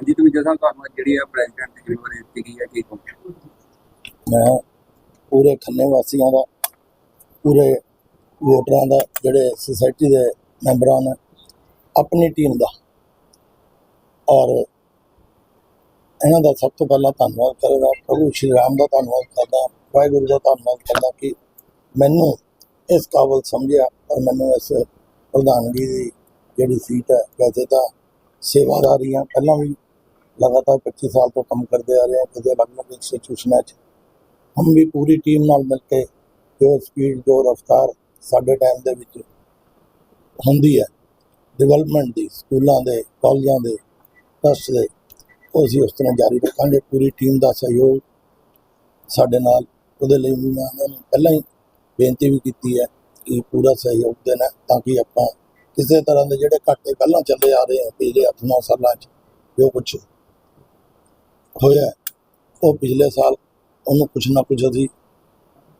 ਹਾਂਜੀ ਤੁਸੀਂ ਜਦੋਂ ਤੁਹਾਨੂੰ ਜਿਹੜੀ ਆ ਪ੍ਰੈਜ਼ੀਡੈਂਟ ਦੀ ਜ਼ਿੰਮੇਵਾਰੀ ਦਿੱਤੀ ਗਈ ਹੈ, ਕੀ ਕਹੋਗੇ? ਮੈਂ ਪੂਰੇ ਖੰਨੇ ਵਾਸੀਆਂ ਦਾ, ਪੂਰੇ ਵੋਟਰਾਂ ਦਾ, ਜਿਹੜੇ ਸੁਸਾਇਟੀ ਦੇ ਮੈਂਬਰਾਂ ਨੇ, ਆਪਣੀ ਟੀਮ ਦਾ। ਔਰ ਇਹਨਾਂ ਦਾ ਸਭ ਤੋਂ ਪਹਿਲਾਂ ਧੰਨਵਾਦ ਕਰਦਾ, ਪ੍ਰਭੂ ਸ਼੍ਰੀ ਰਾਮ ਦਾ ਧੰਨਵਾਦ ਕਰਦਾ, ਵਾਹਿਗੁਰੂ ਦਾ ਧੰਨਵਾਦ ਕਰਦਾ ਕਿ ਮੈਨੂੰ ਇਸ ਕਾਬਲ ਸਮਝਿਆ ਔਰ ਮੈਨੂੰ ਇਸ ਪ੍ਰਧਾਨਗੀ ਦੀ ਜਿਹੜੀ ਸੀਟ ਹੈ, ਵੈਸੇ ਤਾਂ ਸੇਵਾਦਾਰੀ ਹਾਂ। ਪਹਿਲਾਂ ਵੀ ਲਗਾਤਾਰ 25 ਸਾਲ ਤੋਂ ਕੰਮ ਕਰਦੇ ਆ ਰਹੇ ਹਾਂ ਕਿਤੇ ਅਲੱਗ-ਅਲੱਗ ਇੰਸਟੀਟਿਊਸ਼ਨਾਂ 'ਚ। ਹਮ ਵੀ ਪੂਰੀ ਟੀਮ ਨਾਲ ਮਿਲ ਕੇ ਜੋ ਸਪੀਡ ਜੋ ਰਫਤਾਰ ਸਾਡੇ ਟਾਈਮ ਦੇ ਵਿੱਚ ਹੁੰਦੀ ਹੈ ਡਿਵੈਲਪਮੈਂਟ ਦੀ, ਸਕੂਲਾਂ ਦੇ, ਕਾਲਜਾਂ ਦੇ ਟਰਸਟ ਦੇ, ਉਹ ਅਸੀਂ ਉਸ ਤਰ੍ਹਾਂ ਜਾਰੀ ਰੱਖਾਂਗੇ। ਪੂਰੀ ਟੀਮ ਦਾ ਸਹਿਯੋਗ ਸਾਡੇ ਨਾਲ, ਉਹਦੇ ਲਈ ਵੀ ਮੈਂ ਉਹਨਾਂ ਨੂੰ ਪਹਿਲਾਂ ਹੀ ਬੇਨਤੀ ਵੀ ਕੀਤੀ ਹੈ ਕਿ ਪੂਰਾ ਸਹਿਯੋਗ ਦੇਣਾ ਤਾਂ ਕਿ ਆਪਾਂ ਕਿਸੇ ਤਰ੍ਹਾਂ ਦੇ ਜਿਹੜੇ ਘਾਟੇ ਪਹਿਲਾਂ ਚੱਲੇ ਆ ਰਹੇ ਆ, ਪਿਛਲੇ 8-9 ਸਾਲਾਂ 'ਚ, ਜੋ ਕੁਝ ਹੋਇਆ ਉਹ ਪਿਛਲੇ ਸਾਲ ਉਹਨੂੰ ਕੁਛ ਨਾ ਕੁਛ ਅਸੀਂ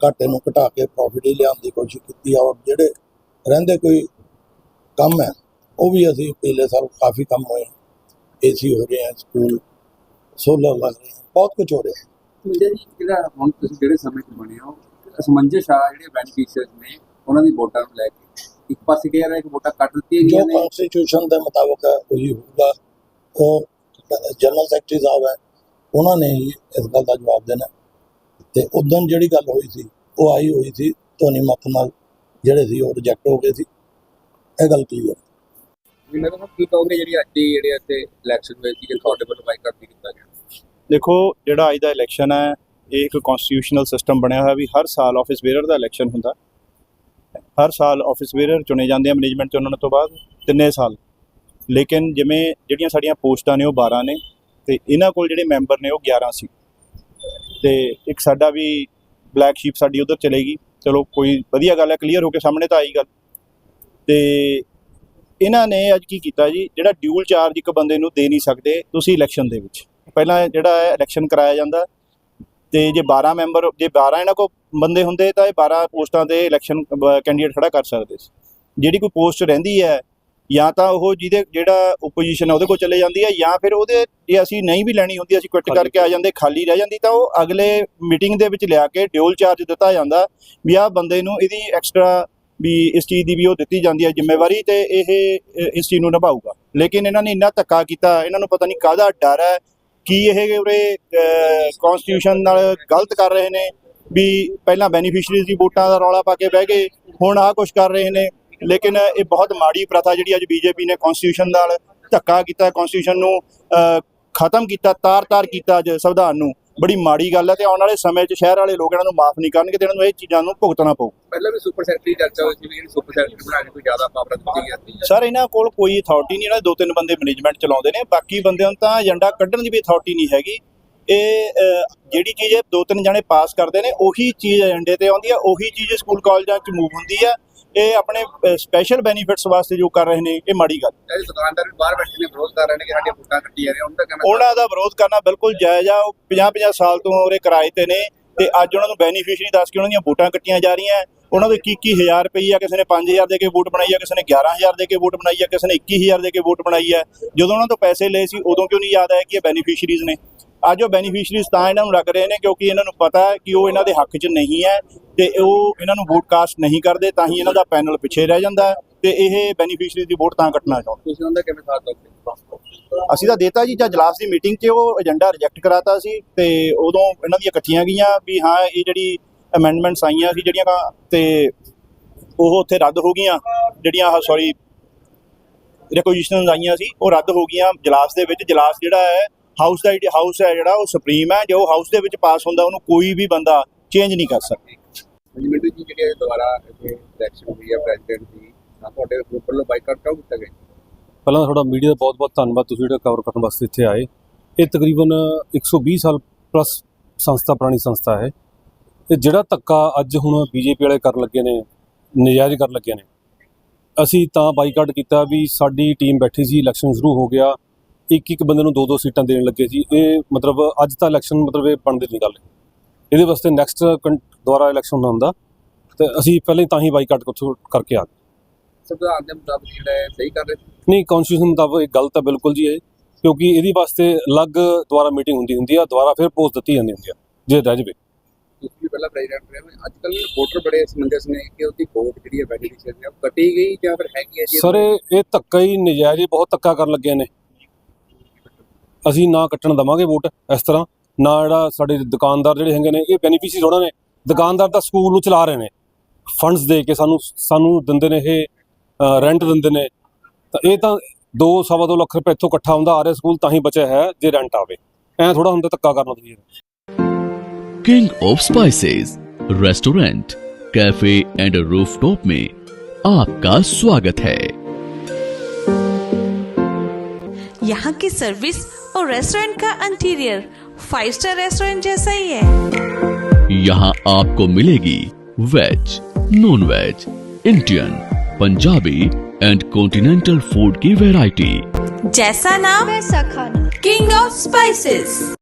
ਘਾਟੇ ਨੂੰ ਘਟਾ ਕੇ ਪ੍ਰੋਫਿਟ ਹੀ ਲਿਆਉਣ ਦੀ ਕੋਸ਼ਿਸ਼ ਕੀਤੀ ਆ। ਔਰ ਜਿਹੜੇ ਰਹਿੰਦੇ ਕੋਈ ਕੰਮ ਹੈ ਉਹ ਵੀ ਅਸੀਂ ਪਿਛਲੇ ਸਾਲ ਕਾਫੀ ਕੰਮ ਹੋਏ ਏਸੀ ਹੋ ਰਹੇ ਹੈ ਸਕੂਲ ਸੋਲਰ ਲੱਗ ਰਹੇ ਬਹੁਤ ਕੁਝ ਹੋ ਰਿਹਾ ਹੈ। ਜਿਹੜਾ ਹੁਣ ਤੁਸੀਂ ਜਿਹੜੇ ਸਮੇਂ 'ਚ ਬਣੇ ਹੋ ਅਸਮੰਜਸ ਆ ਜਿਹੜੇ ਬੈਨੀਫੀਸ਼ੀਅਰਸ ਨੇ ਉਹਨਾਂ ਦੀ ਵੋਟਾਂ ਨੂੰ ਲੈ ਕੇ। ਇੱਕ ਪਾਸੇ ਕਹਿ ਰਹੇ ਕਿ ਵੋਟਾਂ ਕੱਟ ਦਿੱਤੀਆਂ ਜੋ ਗਈਆਂ ਨੇ। ਕਨਸਟੀਟਿਊਸ਼ਨ ਦੇ ਮੁਤਾਬਕ ਹੈ ਉਹੀ ਹੋਊਗਾ। ਉਹ ਜਨਰਲ ਸੈਕਟਰੀ ਸਾਹਿਬ ਹੈ ਉਹਨਾਂ ਨੇ ਹੀ ਇਸ ਗੱਲ ਦਾ ਜਵਾਬ ਦੇਣਾ। ਤੇ ਉਦੋਂ ਜਿਹੜੀ ਗੱਲ ਹੋਈ ਸੀ ਉਹ ਆਈ ਹੋਈ ਸੀ ਧੋਨੀ ਮੱਤ ਨਾਲ ਜਿਹੜੇ ਸੀ ਉਹ ਰਿਜੈਕਟ ਹੋ ਗਏ ਸੀ। ਇਹ ਗੱਲ ਕਲੀਅਰ ਵੀ ਮੈਂ ਤੁਹਾਨੂੰ ਕੀ ਕਹੋਗੇ ਜਿਹੜੀ ਅੱਜ ਦੀ ਜਿਹੜੇ ਇੱਥੇ ਇਲੈਕਸ਼ਨ ਹੋਈ ਸੀ ਕਿ ਤੁਹਾਡੇ ਵੱਲੋਂ ਬਾਈਕਾਟ ਨਹੀਂ ਕੀਤਾ ਗਿਆ? ਦੇਖੋ ਜਿਹੜਾ ਅੱਜ ਦਾ ਇਲੈਕਸ਼ਨ ਹੈ ਇਹ ਇੱਕ ਕਨਸਟੀਟਿਊਸ਼ਨਲ ਸਿਸਟਮ ਬਣਿਆ ਹੋਇਆ ਵੀ ਹਰ ਸਾਲ ਆਫਿਸ ਬੇਅਰਰ ਦਾ ਇਲੈਕਸ਼ਨ ਹੁੰਦਾ। ਹਰ ਸਾਲ ਆਫਿਸ ਬੇਅਰਰ ਚੁਣੇ ਜਾਂਦੇ ਆ ਮੈਨੇਜਮੈਂਟ ਚੁਣਨ ਤੋਂ ਬਾਅਦ ਤਿੰਨੇ ਸਾਲ। ਲੇਕਿਨ ਜਿਵੇਂ ਜਿਹੜੀਆਂ ਸਾਡੀਆਂ ਪੋਸਟਾਂ ਨੇ ਉਹ 12 ਨੇ। ਤੇ ਇਹਨਾਂ ਕੋਲ ਜਿਹੜੇ ਮੈਂਬਰ ਨੇ ਉਹ 11 ਸੀ। ਤੇ ਇੱਕ ਸਾਡਾ ਵੀ ਬਲੈਕ ਸ਼ੀਪ ਸਾਡੀ ਉਧਰ ਚਲੇਗੀ। ਚਲੋ ਕੋਈ ਵਧੀਆ ਗੱਲ ਹੈ ਕਲੀਅਰ ਹੋ ਕੇ ਸਾਹਮਣੇ ਤਾਂ ਆਈ ਗੱਲ। ਤੇ ਇਹਨਾਂ ਨੇ ਅੱਜ ਕੀ ਕੀਤਾ ਜੀ, ਜਿਹੜਾ ਡਿਊਲ ਚਾਰਜ ਇੱਕ ਬੰਦੇ ਨੂੰ ਦੇ ਨਹੀਂ ਸਕਦੇ ਤੁਸੀਂ ਇਲੈਕਸ਼ਨ ਦੇ ਵਿੱਚ। ਪਹਿਲਾਂ ਜਿਹੜਾ ਹੈ ਇਲੈਕਸ਼ਨ ਕਰਾਇਆ ਜਾਂਦਾ। ਤੇ ਜੇ 12 ਮੈਂਬਰ, ਜੇ 12 ਇਹਨਾਂ ਕੋ ਬੰਦੇ ਹੁੰਦੇ ਤਾਂ ਇਹ 12 ਪੋਸਟਾਂ ਤੇ ਇਲੈਕਸ਼ਨ ਕੈਂਡੀਡੇਟ ਖੜਾ ਕਰ ਸਕਦੇ ਸੀ। ਜਿਹੜੀ ਕੋਈ ਪੋਸਟ ਰਹਿੰਦੀ ਹੈ ਜਾਂ ਤਾਂ ਉਹ ਜਿਹਦੇ ਜਿਹੜਾ ਓਪੋਜੀਸ਼ਨ ਹੈ ਉਹਦੇ ਕੋਲ ਚਲੇ ਜਾਂਦੀ ਹੈ ਜਾਂ ਫਿਰ ਉਹਦੇ ਜੇ ਅਸੀਂ ਨਹੀਂ ਵੀ ਲੈਣੀ ਹੁੰਦੀ ਅਸੀਂ ਕੁਇਟ ਖਾਲੀ। ਕਰਕੇ ਆ ਜਾਂਦੇ ਖਾਲੀ ਰਹਿ ਜਾਂਦੀ ਤਾਂ ਉਹ ਅਗਲੇ ਮੀਟਿੰਗ ਦੇ ਵਿੱਚ ਲਿਆ ਕੇ ਡਿਊਲ ਚਾਰਜ ਦਿੱਤਾ ਜਾਂਦਾ ਵੀ ਆਹ ਬੰਦੇ ਨੂੰ ਇਹਦੀ ਐਕਸਟਰਾ ਵੀ ਇਸ ਚੀਜ਼ ਦੀ ਵੀ ਉਹ ਦਿੱਤੀ ਜਾਂਦੀ ਹੈ ਜ਼ਿੰਮੇਵਾਰੀ ਤੇ ਇਹ ਇਸ ਚੀਜ਼ ਨੂੰ ਨਿਭਾਊਗਾ। ਲੇਕਿਨ ਇਹਨਾਂ ਨੇ ਇੰਨਾ ਧੱਕਾ ਕੀਤਾ ਇਹਨਾਂ ਨੂੰ ਪਤਾ ਨਹੀਂ ਕਾਹਦਾ ਡਰ ਹੈ ਕੀ ਇਹ ਉਰੇ ਕਨਸਟੀਟਿਊਸ਼ਨ ਨਾਲ ਗਲਤ ਕਰ ਰਹੇ ਨੇ ਵੀ ਪਹਿਲਾਂ ਬੈਨੀਫੀਸ਼ੀਅਰੀਜ਼ ਦੀ ਵੋਟਾਂ ਦਾ ਰੌਲਾ ਪਾ ਕੇ ਬਹਿ ਗਏ ਹੁਣ ਆਹ ਕੁਝ ਕਰ ਰਹੇ ਨੇ। ਲੇਕਿਨ ਇਹ ਬਹੁਤ ਮਾੜੀ ਪ੍ਰਥਾ ਜਿਹੜੀ ਅੱਜ ਬੀਜੇਪੀ ਨੇ ਕਨਸਟੀਟਿਊਸ਼ਨ ਨਾਲ ਧੱਕਾ ਕੀਤਾ ਕਨਸਟੀਟਿਊਸ਼ਨ ਨੂੰ ਖਤਮ ਕੀਤਾ ਤਾਰ-ਤਾਰ ਕੀਤਾ ਅੱਜ ਸੰਵਿਧਾਨ ਨੂੰ। ਬੜੀ ਮਾੜੀ ਗੱਲ ਹੈ ਤੇ ਆਉਣ ਵਾਲੇ ਸਮੇਂ 'ਚ ਸ਼ਹਿਰ ਵਾਲੇ ਲੋਕ ਇਹਨਾਂ ਨੂੰ ਮਾਫ ਨਹੀਂ ਕਰਨਗੇ ਤੇ ਇਹਨਾਂ ਨੂੰ ਇਹ ਚੀਜ਼ਾਂ ਨੂੰ ਭੁਗਤਣਾ ਪਊ। ਪਹਿਲਾਂ ਵੀ ਸੁਪਰ ਸੈਕਟਰੀ ਚਰਚਾ ਹੋਈ ਸੀ ਵੀ ਸੁਪਰ ਸੈਕਟਰੀ ਬਣਾ ਕੇ ਕੋਈ ਜ਼ਿਆਦਾ ਪਾਵਰ ਦਿੱਤੀ ਜਾਂਦੀ ਹੈ। ਸਰ ਇਹਨਾਂ ਕੋਲ ਕੋਈ ਅਥਾਰਟੀ ਨਹੀਂ ਇਹਨਾਂ ਦੇ ਦੋ ਤਿੰਨ ਬੰਦੇ ਮੈਨੇਜਮੈਂਟ ਚਲਾਉਂਦੇ ਨੇ ਬਾਕੀ ਬੰਦਿਆਂ ਨੂੰ ਤਾਂ ਏਜੰਡਾ ਕੱਢਣ ਦੀ ਵੀ ਅਥਾਰਟੀ ਨਹੀਂ ਹੈਗੀ। ਇਹ ਜਿਹੜੀ ਚੀਜ਼ ਇਹ ਦੋ ਤਿੰਨ ਜਣੇ ਪਾਸ ਕਰਦੇ ਨੇ ਉਹੀ ਚੀਜ਼ ਏਜੰਡੇ ਤੇ ਆਉਂਦੀ ਹੈ ਉਹੀ ਚੀਜ਼ ਸਕੂਲ ਕਾਲਜਾਂ 'ਚ ਮੂਵ ਹੁੰਦੀ ਹੈ ਇਹ ਆਪਣੇ ਸਪੈਸ਼ਲ ਬੈਨੀਫਿਟਸ ਵਾਸਤੇ ਜੋ ਕਰ ਰਹੇ ਨੇ ਇਹ ਮਾੜੀ ਗੱਲ। ਜਿਹੜੇ ਦੁਕਾਨਦਾਰ ਵੀ ਬਾਹਰ ਬੈਠੇ ਨੇ ਵਿਰੋਧ ਕਰ ਰਹੇ ਨੇ ਕਿ ਸਾਡੀਆਂ ਵੋਟਾਂ ਕੱਟੀ ਜਾ ਰਹੀਆਂ ਉਹਨਾਂ ਦਾ ਕਹਿਣਾ ਉਹਨਾਂ ਦਾ ਵਿਰੋਧ ਕਰਨਾ ਬਿਲਕੁਲ ਜਾਇਜ਼ ਆ ਉਹ 50-50 ਸਾਲ ਤੋਂ ਉਹਰੇ ਕਿਰਾਏ ਤੇ ਨੇ ਤੇ ਅੱਜ ਉਹਨਾਂ ਨੂੰ ਬੈਨੀਫੀਸ਼ੀਅਰੀ ਦੱਸ ਕੇ ਉਹਨਾਂ ਦੀਆਂ ਵੋਟਾਂ ਕੱਟੀਆਂ ਜਾ ਰਹੀਆਂ। ਉਹਨਾਂ ਦੇ 21-21000 ਰੁਪਈਆ ਕਿਸੇ ਨੇ 5000 ਦੇ ਕੇ ਵੋਟ ਬਣਾਈ ਆ ਕਿਸੇ ਨੇ 11000 ਦੇ ਕੇ ਵੋਟ ਬਣਾਈ ਆ ਕਿਸੇ ਨੇ 21000 ਦੇ ਕੇ ਵੋਟ ਬਣਾਈ ਆ। ਜਦੋਂ ਉਹਨਾਂ ਤੋਂ ਪੈਸੇ ਲਏ ਸੀ ਉਦੋਂ ਕਿਉਂ ਨਹੀਂ ਯਾਦ ਆਇਆ ਕਿ ਇਹ ਬੈਨੀਫੀਸ਼ੀਅਰੀਜ਼ ਨੇ? ਅੱਜ ਉਹ ਬੈਨੀਫੀਸ਼ੀਅਰੀਜ਼ ਤਾਂ ਇਹਨਾਂ ਨੂੰ ਲੱਗ ਰਹੇ ਨੇ ਕਿਉਂਕਿ ਇਹਨਾਂ ਨੂੰ ਪਤਾ ਹੈ ਕਿ ਉਹ ਇਹਨਾਂ ਦੇ ਹੱਕ 'ਚ ਨਹੀਂ ਹੈ ਤੇ ਉਹ ਇਹਨਾਂ ਨੂੰ ਵੋਟ ਕਾਸਟ ਨਹੀਂ ਕਰਦੇ ਤਾਂ ਹੀ ਇਹਨਾਂ ਦਾ ਪੈਨਲ ਪਿੱਛੇ ਰਹਿ ਜਾਂਦਾ ਹੈ ਤੇ ਇਹ ਬੈਨੀਫੀਸ਼ੀਅਰੀ ਦੀ ਵੋਟ ਤਾਂ ਕੱਟਣਾ ਚਾਹੁੰਦੇ ਤੁਸੀਂ ਉਹਦਾ ਕਿਵੇਂ ਸਾਥ ਦੋਗੇ? ਅਸੀਂ ਤਾਂ ਦੇਤਾ ਜੀ ਜਦ ਜਲਾਸ ਦੀ ਮੀਟਿੰਗ 'ਚ ਉਹ ਏਜੰਡਾ ਰਿਜੈਕਟ ਕਰਾਤਾ ਸੀ ਤੇ ਉਦੋਂ ਇਹਨਾਂ ਦੀਆਂ ਇਕੱਠੀਆਂ ਗਈਆਂ ਵੀ ਹਾਂ ਇਹ ਜਿਹੜੀ ਅਮੈਂਡਮੈਂਟਸ ਆਈਆਂ ਸੀ ਜਿਹੜੀਆਂ ਤੇ ਉਹ ਉੱਥੇ ਰੱਦ ਹੋ ਗਈਆਂ ਜਿਹੜੀਆਂ ਸੌਰੀ ਰਿਕੁਜੀਸ਼ਨਸ ਆਈਆਂ ਸੀ ਉਹ ਰੱਦ ਹੋ ਗਈਆਂ ਜਲਾਸ ਦੇ ਵਿੱਚ ਜਲਾਸ ਜਿਹੜਾ ਹੈ ਹਾਊਸ ਦਾ ਹਾਊਸ ਹੈ ਜਿਹੜਾ ਉਹ ਸੁਪਰੀਮ ਹੈ ਜੋ ਹਾਊਸ ਦੇ ਵਿੱਚ ਪਾਸ ਹੁੰਦਾ ਉਹਨੂੰ ਕੋਈ ਵੀ ਬੰਦਾ ਚੇਂਜ ਨਹੀਂ ਕਰ ਸਕਦਾ। ਮੈਨੇਜਮੈਂਟ ਜੀ ਜਿਹੜੀ ਇਹ ਦੁਬਾਰਾ ਇੱਥੇ ਇਲੈਕਸ਼ਨ ਹੋਈ ਹੈ ਪ੍ਰੈਜ਼ੀਡੈਂਟ ਦੀ ਤਾਂ ਤੁਹਾਡੇ ਗਰੁੱਪ ਵੱਲੋਂ ਬਾਈਕਾਟ ਕਿਉਂ ਕੀਤਾ ਗਿਆ? ਪਹਿਲਾਂ ਤੁਹਾਡਾ ਮੀਡੀਆ ਦਾ ਬਹੁਤ-ਬਹੁਤ ਧੰਨਵਾਦ ਤੁਸੀਂ ਜਿਹੜਾ ਕਵਰ ਕਰਨ ਵਾਸਤੇ ਇੱਥੇ ਆਏ। ਇਹ ਤਕਰੀਬਨ 120 ਸਾਲ ਪਲੱਸ ਸੰਸਥਾ ਪੁਰਾਣੀ ਸੰਸਥਾ ਹੈ। ਤੇ ਜਿਹੜਾ ਧੱਕਾ ਅੱਜ ਹੁਣ ਬੀਜੇਪੀ ਵਾਲੇ ਕਰਨ ਲੱਗੇ ਨੇ ਨਜਾਇਜ਼ ਕਰਨ ਲੱਗੇ ਨੇ ਅਸੀਂ ਤਾਂ ਬਾਈਕਾਟ ਕੀਤਾ ਵੀ ਸਾਡੀ ਟੀਮ ਬੈਠੀ ਸੀ ਇਲੈਕਸ਼ਨ ਸ਼ੁਰੂ ਹੋ ਗਿਆ। ਇੱਕ ਇੱਕ ਬੰਦੇ ਨੂੰ ਦੋ ਦੋ ਸੀਟਾਂ ਦੇਣ ਲੱਗੇ ਸੀ। ਇਹ ਮਤਲਬ ਅੱਜ ਤਾਂ ਇਲੈਕਸ਼ਨ ਮਤਲਬ ਇਹ ਬਣਦੀ ਨਹੀਂ ਗੱਲ। ਇਹਦੇ ਵਾਸਤੇ ਨੈਕਸਟ ਦੁਬਾਰਾ ਇਲੈਕਸ਼ਨ ਹੁੰਦਾ ਤੇ ਅਸੀਂ ਪਹਿਲਾਂ ਹੀ ਤਾਂ ਹੀ ਬਾਈਕਾਟ ਕਰਕੇ ਆ ਗਏ। ਸੰਵਿਧਾਨ ਦੇ ਮੁਤਾਬਕ ਜਿਹੜਾ ਹੈ ਸਹੀ ਕਰ ਰਹੇ ਨਹੀਂ ਕਨਸਟੀਟਿਊਸ਼ਨ ਮੁਤਾਬਕ ਇਹ ਗਲਤ ਹੈ ਬਿਲਕੁਲ ਜੀ ਇਹ। ਕਿਉਂਕਿ ਇਹਦੀ ਵਾਸਤੇ ਅਲੱਗ ਦੁਬਾਰਾ ਮੀਟਿੰਗ ਹੁੰਦੀ ਹੁੰਦੀ ਆ ਦੁਬਾਰਾ ਫਿਰ ਪੋਸਟ ਦਿੱਤੀ ਜਾਂਦੀ ਹੁੰਦੀ ਆ ਜੇ ਰਹਿ ਜਾਵੇ। ਪਹਿਲਾਂ ਪ੍ਰੈਜ਼ੀਡੈਂਟ ਰਹੇ ਅੱਜ ਕੱਲ੍ਹ ਵੋਟਰ ਬੜੇ ਸਮੰਜਸ ਨੇ ਕਿ ਉਹਦੀ ਵੋਟ ਜਿਹੜੀ ਹੈ ਬੈਨੀਫਿਸ਼ੀਅਰੀ ਹੈ ਉਹ ਕੱਟੀ ਗਈ ਜਾਂ ਫਿਰ ਹੈਗੀ ਹੈ ਜੀ? ਸਰ ਇਹ ਧੱਕਾ ਹੀ ਨਜਾਇਜ਼ ਬਹੁਤ ਧੱਕਾ ਕਰਨ ਲੱਗੇ ਨੇ। ਅਸੀਂ ਨਾ ਕੱਟਣ ਦਵਾਂਗੇ ਵੋਟ ਇਸ ਤਰ੍ਹਾਂ ਨਾ ਜਿਹੜਾ ਸਾਡੇ ਦੁਕਾਨਦਾਰ ਜਿਹੜੇ ਹੈਗੇ ਨੇ ਇਹ ਬੈਨੀਫੀਸ਼ੀਅਰ ਥੋੜਾ ਨੇ ਦੁਕਾਨਦਾਰ ਤਾਂ ਸਕੂਲ ਨੂੰ ਚਲਾ ਰਹੇ ਨੇ ਫੰਡਸ ਦੇ ਕੇ ਸਾਨੂੰ ਸਾਨੂੰ ਦਿੰਦੇ ਨੇ ਇਹ ਰੈਂਟ ਦਿੰਦੇ ਨੇ ਤਾਂ ਇਹ ਤਾਂ 2 ਸਵਾ ਦੋ ਲੱਖ ਰੁਪਏ ਇੱਥੋਂ ਇਕੱਠਾ ਹੁੰਦਾ ਆ ਰਿਹਾ ਸਕੂਲ ਤਾਂ ਹੀ ਬਚਿਆ ਹੈ ਜੇ ਰੈਂਟ ਆਵੇ ਐ ਥੋੜਾ ਹੁੰਦਾ ਧੱਕਾ ਕਰਨਾ ਤੁਸੀਂ king of spices restaurant cafe and rooftop में आपका स्वागत है यहाँ की सर्विस और रेस्टोरेंट का इंटीरियर फाइव स्टार रेस्टोरेंट जैसा ही है। यहाँ आपको मिलेगी veg non veg Indian Punjabi and continental food की वेराइटी जैसा नाम वैसा खाना। King of spices